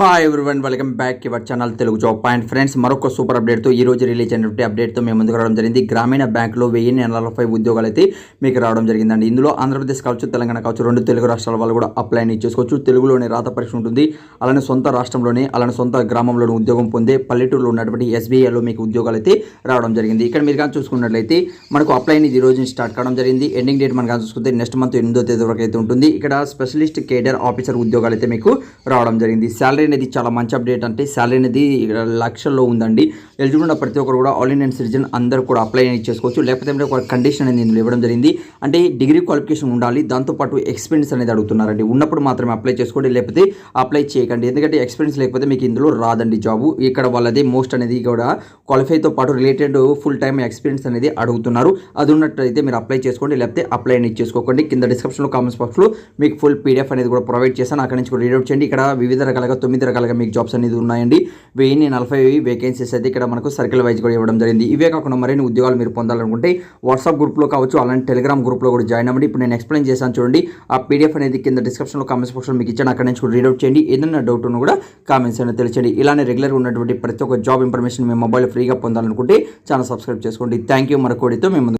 Hi everyone welcome back your channel Telugu job point friends మరొక super అప్డేట్తో ఈ రోజు రిలీజ్ అయినటువంటి అప్డేట్తో మేము ముందుకు రావడం జరిగింది. గ్రామీణ బ్యాంకులో వెయ్యి నలభై ఉద్యోగాలు అయితే మీకు రావడం జరిగిందండి. ఇందులో ఆంధ్రప్రదేశ్ కావచ్చు తెలంగాణ కావచ్చు రెండు తెలుగు రాష్ట్రాల వాళ్ళు కూడా అప్లై చేసుకోవచ్చు. తెలుగులోనే రాత పరీక్ష ఉంటుంది. అలానే సొంత రాష్ట్రంలోనే అలానే సొంత గ్రామంలోనే ఉద్యోగం పొందే పల్లెటూరులో ఉన్నటువంటి ఎస్బీఐలో మీకు ఉద్యోగాలు అయితే రావడం జరిగింది. ఇక్కడ మీరు కానీ చూసుకున్నట్లయితే మనకు అప్లై అనేది ఈ రోజు స్టార్ట్ కావడం జరిగింది. ఎండింగ్ డేట్ మనం కానీ చూసుకుంటే నెక్స్ట్ మంత్ ఎనిమిదో తేదీ వరకు అయితే ఉంటుంది. ఇక్కడ స్పెషలిస్ట్ కేడర్ ఆఫీసర్ ఉద్యోగాలు అయితే మీకు రావడం జరిగింది. శాలరీ అనేది చాలా మంచి అప్డేట్ అంటే శాలరీ అనేది లక్షల్లో ఉందండి. ఎలిజిబుల్ ఉన్న ప్రతి ఒక్కరు కూడా ఆల్ ఇండియన్ సిటిజన్ అందరూ కూడా అప్లై అనేది చేసుకోవచ్చు. లేకపోతే ఒక కండిషన్ అనేది ఇందులో ఇవ్వడం జరిగింది. అంటే డిగ్రీ క్వాలిఫికేషన్ ఉండాలి. దాంతోపాటు ఎక్స్పీరియన్స్ అనేది అడుగుతున్నారండి. ఉన్నప్పుడు మాత్రమే అప్లై చేసుకోండి. లేకపోతే అప్లై చేయకండి. ఎందుకంటే ఎక్స్పీరియన్స్ లేకపోతే మీకు ఇందులో రాదండి జాబు. ఇక్కడ వాళ్ళది మోస్ట్ అనేది కూడా క్వాలిఫైతో పాటు రిలేటెడ్ ఫుల్ టైం ఎక్స్పీరియన్స్ అనేది అడుగుతున్నారు. అది ఉన్నట్లయితే మీరు అప్లై చేసుకోండి. లేకపోతే అప్లై అనేది చేసుకోకండి. కింద డిస్క్రిప్షన్లో కామెంట్స్ బాక్స్లో మీకు ఫుల్ పీడిఎఫ్ అనేది కూడా ప్రొవైడ్ చేశాను అక్కడ నుంచి కూడా రీడౌట్ చేయండి. ఇక్కడ వివిధ రకాలుగా తొమ్మిది రకాలుగా మీకు జాబ్స్ అనేది ఉన్నాయండి. వెయ్యి నలభై వేకెన్సీస్ అయితే ఇక్కడ మనకు సర్కిల్ వైజ్ కూడా ఇవ్వడం జరిగింది. ఇవే కాకుండా మరిన్ని ఉద్యోగాలు మీరు పొందాలనుకుంటే వాట్సాప్ గ్రూప్లో కావచ్చు అలాంటి టెలిగ్రామ్ గ్రూప్లో కూడా జాయిన్ అవ్వండి. ఇప్పుడు నేను ఎక్స్ప్లెయిన్ చేశాను చూడండి. ఆ పీడిఎఫ్ అనేది కింద డిస్క్రిప్షన్లో కామెంట్స్ బాక్స్లో మీకు ఇచ్చాను. అక్కడ నుంచి కూడా రీడౌట్ చేయండి. ఏదైనా డౌట్ ఉన్నా కూడా కామెంట్స్ అనేది తెలియచేయండి. ఇలానే రెగ్యులర్ ఉన్నటువంటి ప్రతి ఒక్క జాబ్ ఇన్ఫర్మేషన్ మీ మొబైల్ ఫ్రీగా పొందాలనుకుంటే ఛానల్ సబ్స్క్రైబ్ చేసుకోండి. థ్యాంక్ యూ మరొకటితో మేము